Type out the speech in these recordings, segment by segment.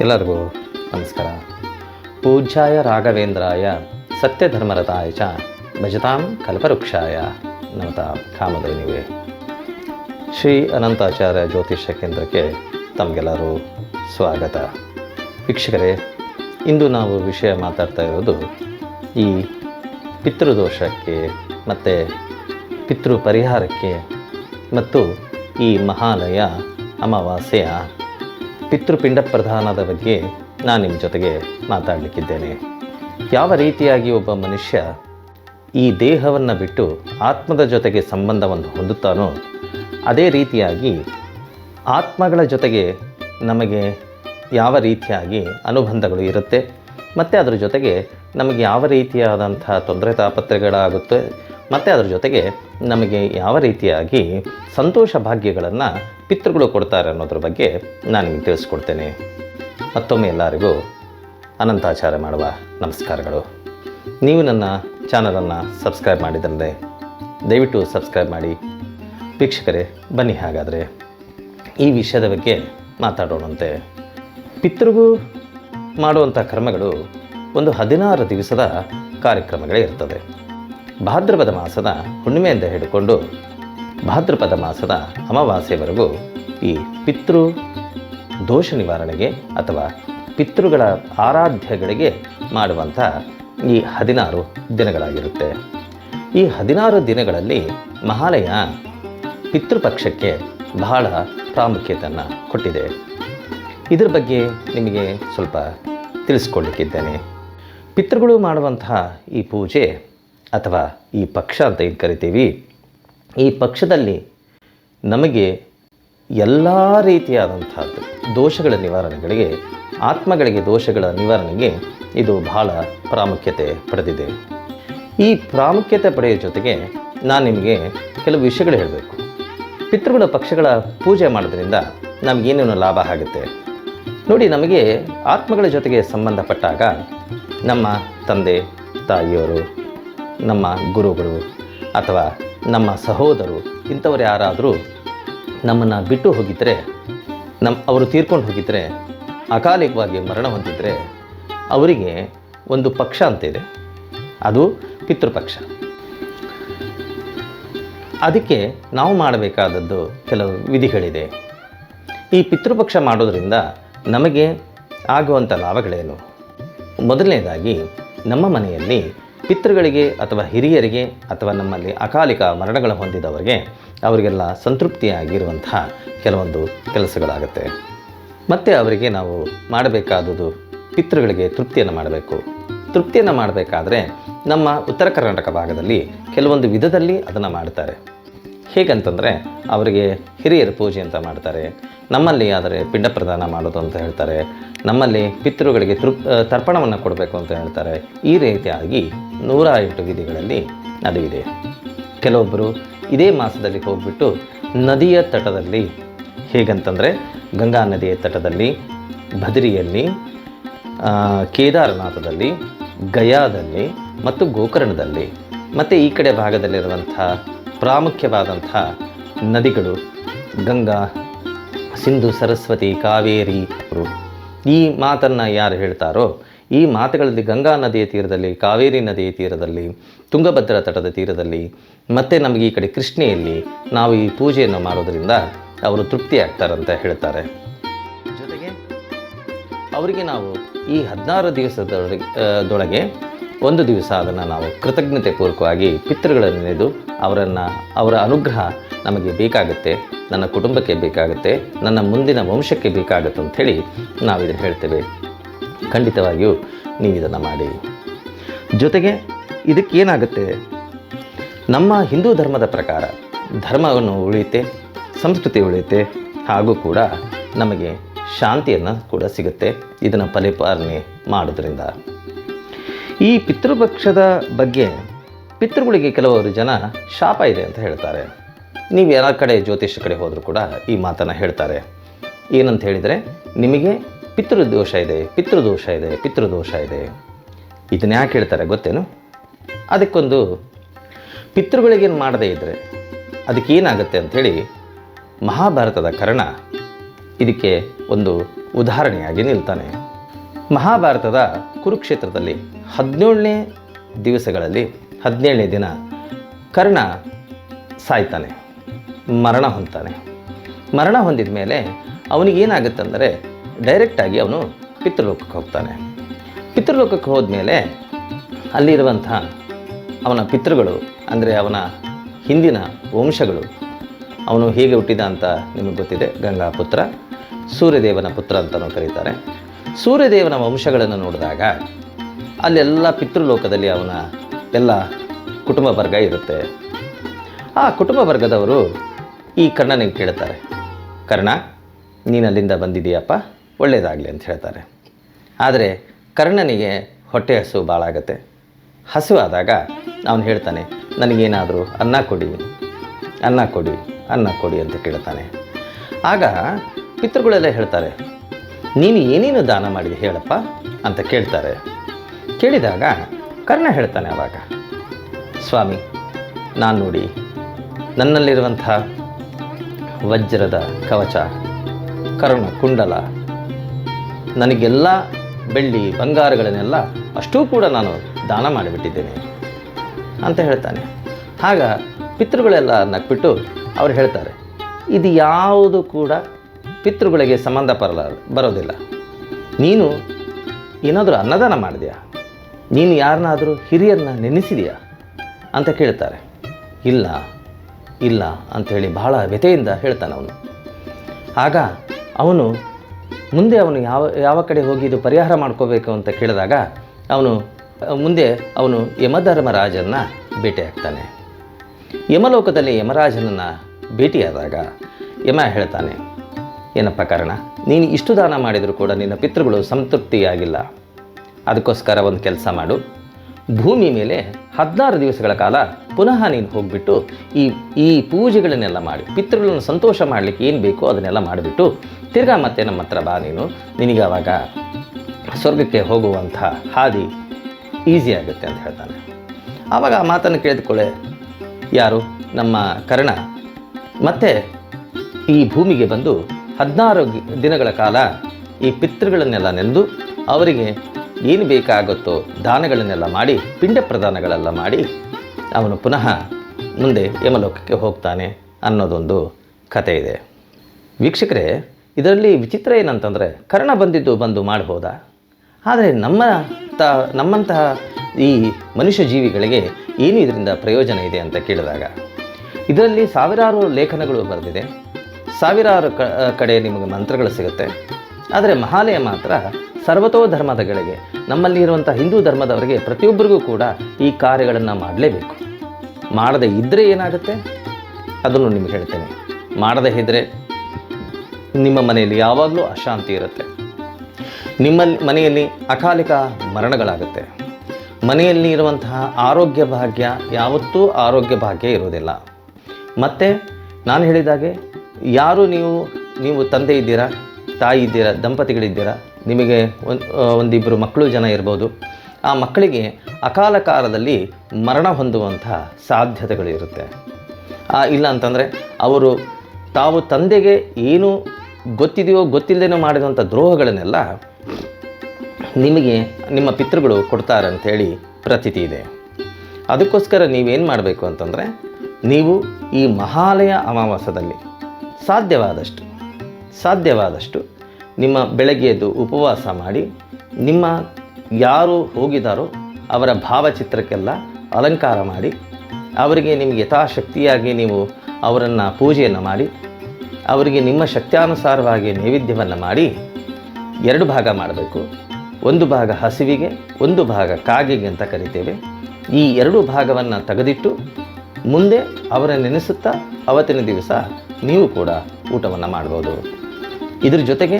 ಎಲ್ಲರಿಗೂ ನಮಸ್ಕಾರ. ಪೂಜ್ಯಾಯ ರಾಘವೇಂದ್ರಾಯ ಸತ್ಯಧರ್ಮರತಾಯ ಚ ಭಜತಾಂ ಕಲ್ಪವೃಕ್ಷಾಯ. ನಮತ ಕಾಮಧೇನಿವೆ ಶ್ರೀ ಅನಂತಾಚಾರ್ಯ ಜ್ಯೋತಿಷ್ಯ ಕೇಂದ್ರಕ್ಕೆ ತಮಗೆಲ್ಲರೂ ಸ್ವಾಗತ. ವೀಕ್ಷಕರೇ, ಇಂದು ನಾವು ವಿಷಯ ಮಾತಾಡ್ತಾ ಇರೋದು ಈ ಪಿತೃದೋಷಕ್ಕೆ ಮತ್ತು ಪಿತೃ ಪರಿಹಾರಕ್ಕೆ ಮತ್ತು ಈ ಮಹಾಲಯ ಅಮಾವಾಸ್ಯೆಯ ಪಿತೃಪಿಂಡ ಪ್ರಧಾನದ ಬಗ್ಗೆ ನಾನು ನಿಮ್ಮ ಜೊತೆಗೆ ಮಾತಾಡಲಿಕ್ಕಿದ್ದೇನೆ. ಯಾವ ರೀತಿಯಾಗಿ ಒಬ್ಬ ಮನುಷ್ಯ ಈ ದೇಹವನ್ನು ಬಿಟ್ಟು ಆತ್ಮದ ಜೊತೆಗೆ ಸಂಬಂಧವನ್ನು ಹೊಂದುತ್ತಾನೋ ಅದೇ ರೀತಿಯಾಗಿ ಆತ್ಮಗಳ ಜೊತೆಗೆ ನಮಗೆ ಯಾವ ರೀತಿಯಾಗಿ ಅನುಬಂಧಗಳು ಇರುತ್ತೆ, ಮತ್ತು ಅದರ ಜೊತೆಗೆ ನಮಗೆ ಯಾವ ರೀತಿಯಾದಂಥ ತೊಂದರೆ ತಾಪತ್ರೆಗಳಾಗುತ್ತೆ ಮತ್ತು ಅದರ ಜೊತೆಗೆ ನಮಗೆ ಯಾವ ರೀತಿಯಾಗಿ ಸಂತೋಷ ಭಾಗ್ಯಗಳನ್ನು ಪಿತೃಗಳು ಕೊಡ್ತಾರೆ ಅನ್ನೋದ್ರ ಬಗ್ಗೆ ನಾನು ನಿಮಗೆ ತಿಳಿಸ್ಕೊಡ್ತೇನೆ. ಮತ್ತೊಮ್ಮೆ ಎಲ್ಲರಿಗೂ ಅನಂತಾಚಾರ ಮಾಡುವ ನಮಸ್ಕಾರಗಳು. ನೀವು ನನ್ನ ಚಾನಲನ್ನು ಸಬ್ಸ್ಕ್ರೈಬ್ ಮಾಡಿದರೆ ದಯವಿಟ್ಟು ಸಬ್ಸ್ಕ್ರೈಬ್ ಮಾಡಿ. ವೀಕ್ಷಕರೇ, ಬನ್ನಿ ಹಾಗಾದರೆ. ಈ ವಿಷಯದ ಬಗ್ಗೆ ಮಾತಾಡೋಣಂತೆ. ಪಿತೃಗೂ ಮಾಡುವಂಥ ಕರ್ಮಗಳು ಒಂದು ಹದಿನಾರು ದಿವಸದ ಕಾರ್ಯಕ್ರಮಗಳೇ ಇರ್ತದೆ. ಭಾದ್ರಪದ ಮಾಸದ ಹುಣ್ಣಿಮೆಯಿಂದ ಹಿಡ್ಕೊಂಡು ಭಾದ್ರಪದ ಮಾಸದ ಅಮಾವಾಸ್ಯೆವರೆಗೂ ಈ ಪಿತೃ ದೋಷ ನಿವಾರಣೆಗೆ ಅಥವಾ ಪಿತೃಗಳ ಆರಾಧ್ಯಗಳಿಗೆ ಮಾಡುವಂಥ ಈ ಹದಿನಾರು ದಿನಗಳಾಗಿರುತ್ತೆ. ಈ ಹದಿನಾರು ದಿನಗಳಲ್ಲಿ ಮಹಾಲಯ ಪಿತೃಪಕ್ಷಕ್ಕೆ ಬಹಳ ಪ್ರಾಮುಖ್ಯತೆಯನ್ನು ಕೊಟ್ಟಿದೆ. ಇದರ ಬಗ್ಗೆ ನಿಮಗೆ ಸ್ವಲ್ಪ ತಿಳಿಸ್ಕೊಡ್ಲಿಕ್ಕಿದ್ದೇನೆ. ಪಿತೃಗಳು ಮಾಡುವಂತಹ ಈ ಪೂಜೆ ಅಥವಾ ಈ ಪಕ್ಷ ಅಂತ ಏನು ಕರಿತೀವಿ, ಈ ಪಕ್ಷದಲ್ಲಿ ನಮಗೆ ಎಲ್ಲ ರೀತಿಯಾದಂಥದ್ದು ದೋಷಗಳ ನಿವಾರಣೆಗಳಿಗೆ, ಆತ್ಮಗಳಿಗೆ ದೋಷಗಳ ನಿವಾರಣೆಗೆ ಇದು ಬಹಳ ಪ್ರಾಮುಖ್ಯತೆ ಪಡೆದಿದೆ. ಈ ಪ್ರಾಮುಖ್ಯತೆ ಪಡೆಯುವ ಜೊತೆಗೆ ನಾನು ನಿಮಗೆ ಕೆಲವು ವಿಷಯಗಳು ಹೇಳಬೇಕು. ಪಿತೃಗಳ ಪಕ್ಷಗಳ ಪೂಜೆ ಮಾಡೋದ್ರಿಂದ ನಮಗೇನೇನು ಲಾಭ ಆಗುತ್ತೆ. ನೋಡಿ, ನಮಗೆ ಆತ್ಮಗಳ ಜೊತೆಗೆ ಸಂಬಂಧಪಟ್ಟಾಗ ನಮ್ಮ ತಂದೆ, ತಾಯಿಯವರು, ನಮ್ಮ ಗುರುಗಳು ಅಥವಾ ನಮ್ಮ ಸಹೋದರು ಇಂಥವ್ರು ಯಾರಾದರೂ ನಮ್ಮನ್ನು ಬಿಟ್ಟು ಹೋಗಿದ್ದರೆ ನಮ್ಮ ಅವರು ತೀರ್ಕೊಂಡು ಹೋಗಿದ್ದರೆ ಅಕಾಲಿಕವಾಗಿ ಮರಣ ಹೊಂದಿದರೆ, ಅವರಿಗೆ ಒಂದು ಪಕ್ಷ ಅಂತಿದೆ. ಅದು ಪಿತೃಪಕ್ಷ. ಅದಕ್ಕೆ ನಾವು ಮಾಡಬೇಕಾದದ್ದು ಕೆಲವು ವಿಧಿಗಳಿದೆ. ಈ ಪಿತೃಪಕ್ಷ ಮಾಡೋದರಿಂದ ನಮಗೆ ಆಗುವಂಥ ಲಾಭಗಳೇನು? ಮೊದಲನೇದಾಗಿ, ನಮ್ಮ ಮನೆಯಲ್ಲಿ ಪಿತೃಗಳಿಗೆ ಅಥವಾ ಹಿರಿಯರಿಗೆ ಅಥವಾ ನಮ್ಮಲ್ಲಿ ಅಕಾಲಿಕ ಮರಣಗಳು ಹೊಂದಿದವರಿಗೆ ಅವರಿಗೆಲ್ಲ ಸಂತೃಪ್ತಿಯಾಗಿರುವಂತಹ ಕೆಲವೊಂದು ಕೆಲಸಗಳಾಗುತ್ತೆ. ಮತ್ತು ಅವರಿಗೆ ನಾವು ಮಾಡಬೇಕಾದುದು ಪಿತೃಗಳಿಗೆ ತೃಪ್ತಿಯನ್ನು ಮಾಡಬೇಕು. ತೃಪ್ತಿಯನ್ನು ಮಾಡಬೇಕಾದ್ರೆ ನಮ್ಮ ಉತ್ತರ ಕರ್ನಾಟಕ ಭಾಗದಲ್ಲಿ ಕೆಲವೊಂದು ವಿಧದಲ್ಲಿ ಅದನ್ನು ಮಾಡ್ತಾರೆ. ಹೇಗಂತಂದರೆ ಅವರಿಗೆ ಹಿರಿಯರ ಪೂಜೆ ಅಂತ ಮಾಡ್ತಾರೆ. ನಮ್ಮಲ್ಲಿ ಆದರೆ ಪಿಂಡ ಪ್ರದಾನ ಮಾಡೋದು ಅಂತ ಹೇಳ್ತಾರೆ. ನಮ್ಮಲ್ಲಿ ಪಿತೃಗಳಿಗೆ ತೃಪ್ ತರ್ಪಣವನ್ನು ಕೊಡಬೇಕು ಅಂತ ಹೇಳ್ತಾರೆ. ಈ ರೀತಿಯಾಗಿ ನೂರ ಎಂಟು ವಿಧಿಗಳಲ್ಲಿ ಇದೆ ಕೆಲವೊಬ್ಬರು ಇದೇ ಮಾಸದಲ್ಲಿ ಹೋಗ್ಬಿಟ್ಟು ನದಿಯ ತಟದಲ್ಲಿ ಹೇಗಂತಂದರೆ ಗಂಗಾ ನದಿಯ ತಟದಲ್ಲಿ ಬದರಿಯಲ್ಲಿ ಕೇದಾರನಾಥದಲ್ಲಿ ಗಯಾದಲ್ಲಿ ಮತ್ತು ಗೋಕರ್ಣದಲ್ಲಿ, ಮತ್ತು ಈ ಕಡೆ ಭಾಗದಲ್ಲಿರುವಂಥ ಪ್ರಾಮುಖ್ಯವಾದಂಥ ನದಿಗಳು ಗಂಗಾ, ಸಿಂಧು, ಸರಸ್ವತಿ, ಕಾವೇರಿ ಈ ಮಾತನ್ನು ಯಾರು ಹೇಳ್ತಾರೋ, ಈ ಮಾತುಗಳಲ್ಲಿ ಗಂಗಾ ನದಿಯ ತೀರದಲ್ಲಿ, ಕಾವೇರಿ ನದಿಯ ತೀರದಲ್ಲಿ, ತುಂಗಭದ್ರಾ ತಟದ ತೀರದಲ್ಲಿ, ಮತ್ತು ನಮಗೆ ಈ ಕಡೆ ಕೃಷ್ಣೆಯಲ್ಲಿ ನಾವು ಈ ಪೂಜೆಯನ್ನು ಮಾಡೋದರಿಂದ ಅವರು ತೃಪ್ತಿ ಆಗ್ತಾರಂತ ಹೇಳ್ತಾರೆ. ಜೊತೆಗೆ, ಅವರಿಗೆ ನಾವು ಈ ಹದಿನಾರು ದಿವಸದೊಳಗೆ ದೊಳಗೆ ಒಂದು ದಿವಸ ಅದನ್ನು ನಾವು ಕೃತಜ್ಞತೆ ಪೂರ್ವಕವಾಗಿ ಪಿತೃಗಳನ್ನು ನೆನೆದು ಅವರನ್ನು, ಅವರ ಅನುಗ್ರಹ ನಮಗೆ ಬೇಕಾಗುತ್ತೆ, ನನ್ನ ಕುಟುಂಬಕ್ಕೆ ಬೇಕಾಗುತ್ತೆ, ನನ್ನ ಮುಂದಿನ ವಂಶಕ್ಕೆ ಬೇಕಾಗುತ್ತೆ ಅಂಥೇಳಿ ನಾವಿದು ಹೇಳ್ತೇವೆ. ಖಂಡಿತವಾಗಿಯೂ ನೀವು ಇದನ್ನು ಮಾಡಿ. ಜೊತೆಗೆ ಇದಕ್ಕೇನಾಗುತ್ತೆ? ನಮ್ಮ ಹಿಂದೂ ಧರ್ಮದ ಪ್ರಕಾರ ಧರ್ಮವನ್ನು ಉಳಿಯುತ್ತೆ, ಸಂಸ್ಕೃತಿ ಉಳಿಯುತ್ತೆ, ಹಾಗೂ ಕೂಡ ನಮಗೆ ಶಾಂತಿಯನ್ನು ಕೂಡ ಸಿಗುತ್ತೆ ಇದನ್ನು ಪರಿಪಾಲನೆ ಮಾಡೋದ್ರಿಂದ. ಈ ಪಿತೃಪಕ್ಷದ ಬಗ್ಗೆ ಪಿತೃಗಳಿಗೆ ಕೆಲವರು ಜನ ಶಾಪ ಇದೆ ಅಂತ ಹೇಳ್ತಾರೆ. ನೀವು ಯಾರ ಕಡೆ ಜ್ಯೋತಿಷ ಕಡೆ ಹೋದರೂ ಕೂಡ ಈ ಮಾತನ್ನು ಹೇಳ್ತಾರೆ. ಏನಂತ ಹೇಳಿದರೆ, ನಿಮಗೆ ಪಿತೃದೋಷ ಇದೆ ಪಿತೃದೋಷ ಇದೆ ಪಿತೃದೋಷ ಇದೆ. ಇದನ್ನ ಯಾಕೆ ಹೇಳ್ತಾರೆ ಗೊತ್ತೇನು? ಅದಕ್ಕೊಂದು ಪಿತೃಗಳಿಗೇನು ಮಾಡದೇ ಇದ್ದರೆ ಅದಕ್ಕೇನಾಗುತ್ತೆ ಅಂಥೇಳಿ ಮಹಾಭಾರತದ ಕರ್ಣ ಇದಕ್ಕೆ ಒಂದು ಉದಾಹರಣೆಯಾಗಿ ನಿಲ್ತಾನೆ. ಮಹಾಭಾರತದ ಕುರುಕ್ಷೇತ್ರದಲ್ಲಿ ಹದಿನೇಳನೇ ದಿವಸಗಳಲ್ಲಿ ಹದಿನೇಳನೇ ದಿನ ಕರ್ಣ ಸಾಯ್ತಾನೆ, ಮರಣ ಹೊಂದ್ತಾನೆ. ಮರಣ ಹೊಂದಿದ ಮೇಲೆ ಅವನಿಗೇನಾಗುತ್ತಂದರೆ ಡೈರೆಕ್ಟಾಗಿ ಅವನು ಪಿತೃಲೋಕಕ್ಕೆ ಹೋಗ್ತಾನೆ. ಪಿತೃಲೋಕಕ್ಕೆ ಹೋದ್ಮೇಲೆ ಅಲ್ಲಿರುವಂಥ ಅವನ ಪಿತೃಗಳು, ಅಂದರೆ ಅವನ ಹಿಂದಿನ ವಂಶಗಳು, ಅವನು ಹೇಗೆ ಹುಟ್ಟಿದ ಅಂತ ನಿಮಗೆ ಗೊತ್ತಿದೆ ಗಂಗಾ ಪುತ್ರ ಸೂರ್ಯದೇವನ ಪುತ್ರ ಅಂತಲೂ ಕರೀತಾರೆ. ಸೂರ್ಯದೇವನ ವಂಶಗಳನ್ನು ನೋಡಿದಾಗ ಅಲ್ಲೆಲ್ಲ ಪಿತೃಲೋಕದಲ್ಲಿ ಅವನ ಎಲ್ಲ ಕುಟುಂಬ ವರ್ಗ ಇರುತ್ತೆ. ಆ ಕುಟುಂಬ ವರ್ಗದವರು ಈ ಕರ್ಣನಿಗೆ ಕೇಳ್ತಾರೆ, ಕರ್ಣ, ನೀನು ಅಲ್ಲಿಂದ ಬಂದಿದೀಯಪ್ಪ ಒಳ್ಳೆಯದಾಗಲಿ ಅಂತ ಹೇಳ್ತಾರೆ. ಆದರೆ ಕರ್ಣನಿಗೆ ಹೊಟ್ಟೆ ಹಸು ಭಾಳ ಹಸು ಹಸುವಾದಾಗ ಅವನು ಹೇಳ್ತಾನೆ, ನನಗೇನಾದರೂ ಅನ್ನ ಕೊಡಿ ಅನ್ನ ಕೊಡಿ ಅನ್ನ ಕೊಡಿ ಅಂತ ಕೇಳ್ತಾನೆ. ಆಗ ಪಿತೃಗಳೆಲ್ಲ ಹೇಳ್ತಾರೆ, ನೀನು ಏನೇನು ದಾನ ಮಾಡಿದೆ ಹೇಳಪ್ಪ? ಅಂತ ಕೇಳ್ತಾರೆ. ಕೇಳಿದಾಗ ಕರ್ಣ ಹೇಳ್ತಾನೆ ಅವಾಗ, ಸ್ವಾಮಿ, ನಾನು ನೋಡಿ ನನ್ನಲ್ಲಿರುವಂಥ ವಜ್ರದ ಕವಚ, ಕರ್ಣ, ಕುಂಡಲ, ನನಗೆಲ್ಲ ಬೆಳ್ಳಿ, ಬಂಗಾರಗಳನ್ನೆಲ್ಲ ಅಷ್ಟೂ ಕೂಡ ನಾನು ದಾನ ಮಾಡಿಬಿಟ್ಟಿದ್ದೇನೆ, ಅಂತ ಹೇಳ್ತಾನೆ. ಆಗ ಪಿತೃಗಳೆಲ್ಲ ನಕ್ಬಿಟ್ಟು ಅವ್ರು ಹೇಳ್ತಾರೆ, ಇದು ಯಾವುದು ಕೂಡ ಪಿತೃಗಳಿಗೆ ಸಂಬಂಧ ಬರಲ ಬರೋದಿಲ್ಲ. ನೀನು ಏನಾದರೂ ಅನ್ನದಾನ ಮಾಡಿದೆಯಾ? ನೀನು ಯಾರನ್ನಾದರೂ ಹಿರಿಯರನ್ನ ನೆನೆಸಿದೆಯಾ? ಅಂತ ಕೇಳ್ತಾರೆ. ಇಲ್ಲ ಇಲ್ಲ ಅಂಥೇಳಿ ಬಹಳ ವ್ಯಥೆಯಿಂದ ಹೇಳ್ತಾನೆ ಅವನು. ಆಗ ಅವನು ಮುಂದೆ ಅವನು ಯಾವ ಯಾವ ಕಡೆ ಹೋಗಿ ಇದು ಪರಿಹಾರ ಮಾಡ್ಕೋಬೇಕು ಅಂತ ಕೇಳಿದಾಗ ಅವನು, ಮುಂದೆ ಅವನು ಯಮಧರ್ಮರಾಜನ್ನ ಭೇಟಿಯಾಗ್ತಾನೆ ಯಮಲೋಕದಲ್ಲಿ ಯಮರಾಜನನ್ನು ಭೇಟಿಯಾದಾಗ ಯಮ ಹೇಳ್ತಾನೆ ಏನಪ್ಪ ಕಾರಣ? ನೀನು ಇಷ್ಟು ದಾನ ಮಾಡಿದರೂ ಕೂಡ ನಿನ್ನ ಪಿತೃಗಳು ಸಂತೃಪ್ತಿಯಾಗಿಲ್ಲ. ಅದಕ್ಕೋಸ್ಕರ ಒಂದು ಕೆಲಸ ಮಾಡು. ಭೂಮಿ ಮೇಲೆ ಹದಿನಾರು ದಿವಸಗಳ ಕಾಲ ಪುನಃ ನೀನು ಹೋಗಿಬಿಟ್ಟು ಈ ಈ ಪೂಜೆಗಳನ್ನೆಲ್ಲ ಮಾಡಿ, ಪಿತೃಗಳನ್ನು ಸಂತೋಷ ಮಾಡಲಿಕ್ಕೆ ಏನು ಬೇಕೋ ಅದನ್ನೆಲ್ಲ ಮಾಡಿಬಿಟ್ಟು ತಿರ್ಗಾ ಮತ್ತೆ ನಮ್ಮ ಹತ್ರ ಬಾ ನೀನು. ನಿನಗೆ ಆವಾಗ ಸ್ವರ್ಗಕ್ಕೆ ಹೋಗುವಂಥ ಹಾದಿ ಈಸಿ ಆಗುತ್ತೆ ಅಂತ ಹೇಳ್ತಾನೆ. ಆವಾಗ ಆ ಮಾತನ್ನು ಕೇಳಿದುಕೊಳ್ಳೆ, ಯಾರು? ನಮ್ಮ ಕರ್ಣ. ಮತ್ತೆ ಈ ಭೂಮಿಗೆ ಬಂದು ಹದಿನಾರು ದಿನಗಳ ಕಾಲ ಈ ಪಿತೃಗಳನ್ನೆಲ್ಲ ನೆಂದು ಅವರಿಗೆ ಏನು ಬೇಕಾಗುತ್ತೋ ದಾನಗಳನ್ನೆಲ್ಲ ಮಾಡಿ, ಪಿಂಡ ಪ್ರದಾನಗಳೆಲ್ಲ ಮಾಡಿ ಅವನು ಪುನಃ ಮುಂದೆ ಯಮಲೋಕಕ್ಕೆ ಹೋಗ್ತಾನೆ ಅನ್ನೋದೊಂದು ಕತೆ ಇದೆ. ವೀಕ್ಷಕರೇ, ಇದರಲ್ಲಿ ವಿಚಿತ್ರ ಏನಂತಂದರೆ ಕರ್ಣ ಬಂದಿದ್ದು ಬಂದು ಮಾಡ್ಬೋದಾ? ಆದರೆ ನಮ್ಮ ತ, ನಮ್ಮಂತಹ ಈ ಮನುಷ್ಯ ಜೀವಿಗಳಿಗೆ ಏನು ಇದರಿಂದ ಪ್ರಯೋಜನ ಇದೆ ಅಂತ ಕೇಳಿದಾಗ, ಇದರಲ್ಲಿ ಸಾವಿರಾರು ಲೇಖನಗಳು ಬರೆದಿದೆ. ಸಾವಿರಾರು ಕಡೆ ನಿಮಗೆ ಮಂತ್ರಗಳು ಸಿಗುತ್ತೆ. ಆದರೆ ಮಹಾಲಯ ಮಾತ್ರ ಸರ್ವತೋ ಧರ್ಮದಗಳಿಗೆ, ನಮ್ಮಲ್ಲಿ ಇರುವಂಥ ಹಿಂದೂ ಧರ್ಮದವರಿಗೆ ಪ್ರತಿಯೊಬ್ಬರಿಗೂ ಕೂಡ ಈ ಕಾರ್ಯಗಳನ್ನು ಮಾಡಲೇಬೇಕು. ಮಾಡದೇ ಇದ್ದರೆ ಏನಾಗುತ್ತೆ? ಅದನ್ನು ನಿಮಗೆ ಹೇಳ್ತೇನೆ. ಮಾಡದೇ ಇದ್ದರೆ ನಿಮ್ಮ ಮನೆಯಲ್ಲಿ ಯಾವಾಗಲೂ ಅಶಾಂತಿ ಇರುತ್ತೆ. ನಿಮ್ಮ ಮನೆಯಲ್ಲಿ ಅಕಾಲಿಕ ಮರಣಗಳಾಗುತ್ತೆ. ಮನೆಯಲ್ಲಿ ಇರುವಂತಹ ಆರೋಗ್ಯ ಭಾಗ್ಯ ಯಾವತ್ತೂ ಆರೋಗ್ಯ ಭಾಗ್ಯ ಇರೋದಿಲ್ಲ ಮತ್ತು ನಾನು ಹೇಳಿದಾಗೆ ಯಾರು ನೀವು ನೀವು ತಂದೆ ಇದ್ದೀರಾ ತಾಯಿ ಇದ್ದೀರಾ ದಂಪತಿಗಳಿದ್ದೀರಾ? ನಿಮಗೆ ಒಂದು ಒಂದಿಬ್ಬರು ಮಕ್ಕಳು ಜನ ಇರ್ಬೋದು. ಆ ಮಕ್ಕಳಿಗೆ ಅಕಾಲ ಕಾಲದಲ್ಲಿ ಮರಣ ಹೊಂದುವಂಥ ಸಾಧ್ಯತೆಗಳು ಇರುತ್ತೆ. ಆ, ಇಲ್ಲ ಅಂತಂದರೆ ಅವರು ತಾವು ತಂದೆಗೆ ಏನು ಗೊತ್ತಿದೆಯೋ ಗೊತ್ತಿಲ್ಲದೇನೋ ಮಾಡಿದಂಥ ದ್ರೋಹಗಳನ್ನೆಲ್ಲ ನಿಮಗೆ ನಿಮ್ಮ ಪಿತೃಗಳು ಕೊಡ್ತಾರೆ ಅಂಥೇಳಿ ಪ್ರತೀತಿ ಇದೆ. ಅದಕ್ಕೋಸ್ಕರ ನೀವೇನು ಮಾಡಬೇಕು ಅಂತಂದರೆ ನೀವು ಈ ಮಹಾಲಯ ಅಮಾವಾಸ್ಯದಲ್ಲಿ ಸಾಧ್ಯವಾದಷ್ಟು ಸಾಧ್ಯವಾದಷ್ಟು ನಿಮ್ಮ ಬೆಳಗ್ಗೆ ಎದ್ದು ಉಪವಾಸ ಮಾಡಿ, ನಿಮ್ಮ ಯಾರು ಹೋಗಿದಾರೋ ಅವರ ಭಾವಚಿತ್ರಕ್ಕೆಲ್ಲ ಅಲಂಕಾರ ಮಾಡಿ, ಅವರಿಗೆ ನಿಮಗೆ ಯಥಾಶಕ್ತಿಯಾಗಿ ನೀವು ಅವರನ್ನು ಪೂಜೆಯನ್ನು ಮಾಡಿ, ಅವರಿಗೆ ನಿಮ್ಮ ಶಕ್ತ್ಯಾನುಸಾರವಾಗಿ ನೈವೇದ್ಯವನ್ನು ಮಾಡಿ, ಎರಡು ಭಾಗ ಮಾಡಬೇಕು. ಒಂದು ಭಾಗ ಹಸಿವಿಗೆ, ಒಂದು ಭಾಗ ಕಾಗೆಗೆ ಅಂತ ಕರಿತೇವೆ. ಈ ಎರಡು ಭಾಗವನ್ನು ತೆಗೆದಿಟ್ಟು ಮುಂದೆ ಅವರ ನೆನೆಸುತ್ತಾ ಅವತ್ತಿನ ದಿವಸ ನೀವು ಕೂಡ ಊಟವನ್ನು ಮಾಡ್ಬೋದು. ಇದ್ರ ಜೊತೆಗೆ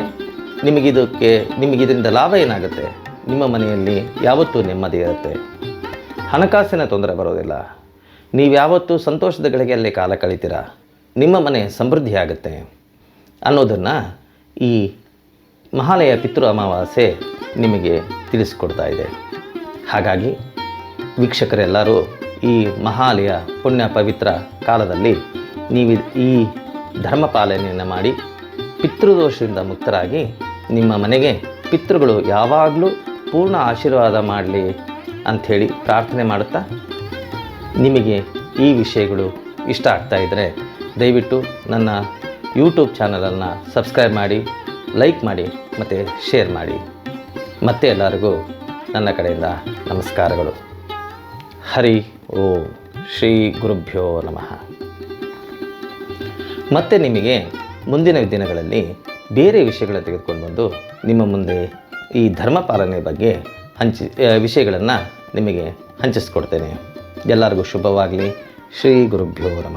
ನಿಮಗಿದಕ್ಕೆ ನಿಮಗಿದರಿಂದ ಲಾಭ ಏನಾಗುತ್ತೆ? ನಿಮ್ಮ ಮನೆಯಲ್ಲಿ ಯಾವತ್ತೂ ನೆಮ್ಮದಿ ಇರುತ್ತೆ. ಹಣಕಾಸಿನ ತೊಂದರೆ ಬರೋದಿಲ್ಲ. ನೀವು ಯಾವತ್ತೂ ಸಂತೋಷದ ಗಳಿಗೆಯಲ್ಲಿ ಕಾಲ ಕಳಿತೀರಾ? ನಿಮ್ಮ ಮನೆ ಸಮೃದ್ಧಿಯಾಗುತ್ತೆ ಅನ್ನೋದನ್ನು ಈ ಮಹಾಲಯ ಪಿತೃ ಅಮಾವಾಸ್ಯೆ ನಿಮಗೆ ತಿಳಿಸ್ಕೊಡ್ತಾ ಇದೆ. ಹಾಗಾಗಿ ವೀಕ್ಷಕರೆಲ್ಲರೂ ಈ ಮಹಾಲಯ ಪುಣ್ಯ ಪವಿತ್ರ ಕಾಲದಲ್ಲಿ ನೀವು ಈ ಧರ್ಮ ಪಾಲನೆಯನ್ನು ಮಾಡಿ ಪಿತೃದೋಷದಿಂದ ಮುಕ್ತರಾಗಿ ನಿಮ್ಮ ಮನೆಗೆ ಪಿತೃಗಳು ಯಾವಾಗಲೂ ಪೂರ್ಣ ಆಶೀರ್ವಾದ ಮಾಡಲಿ ಅಂಥೇಳಿ ಪ್ರಾರ್ಥನೆ ಮಾಡುತ್ತಾ ನಿಮಗೆ ಈ ವಿಷಯಗಳು ಇಷ್ಟ ಆಗ್ತಾ ಇದ್ದರೆ ದಯವಿಟ್ಟು ನನ್ನ ಯೂಟ್ಯೂಬ್ ಚಾನಲನ್ನು ಸಬ್ಸ್ಕ್ರೈಬ್ ಮಾಡಿ, ಲೈಕ್ ಮಾಡಿ ಮತ್ತು ಶೇರ್ ಮಾಡಿ. ಮತ್ತೆ ಎಲ್ಲರಿಗೂ ನನ್ನ ಕಡೆಯಿಂದ ನಮಸ್ಕಾರಗಳು. ಹರಿ ಓಂ. ಶ್ರೀ ಗುರುಭ್ಯೋ ನಮಃ. ಮತ್ತೆ ನಿಮಗೆ ಮುಂದಿನ ದಿನಗಳಲ್ಲಿ ಬೇರೆ ವಿಷಯಗಳನ್ನು ತೆಗೆದುಕೊಂಡು ಬಂದು ನಿಮ್ಮ ಮುಂದೆ ಈ ಧರ್ಮ ಪಾಲನೆ ಬಗ್ಗೆ ಹಂಚಿ ವಿಷಯಗಳನ್ನು ನಿಮಗೆ ಹಂಚಿಸ್ಕೊಡ್ತೇನೆ. ಎಲ್ಲರಿಗೂ ಶುಭವಾಗಲಿ. ಶ್ರೀ ಗುರುಭ್ಯೋ ನಮಃ.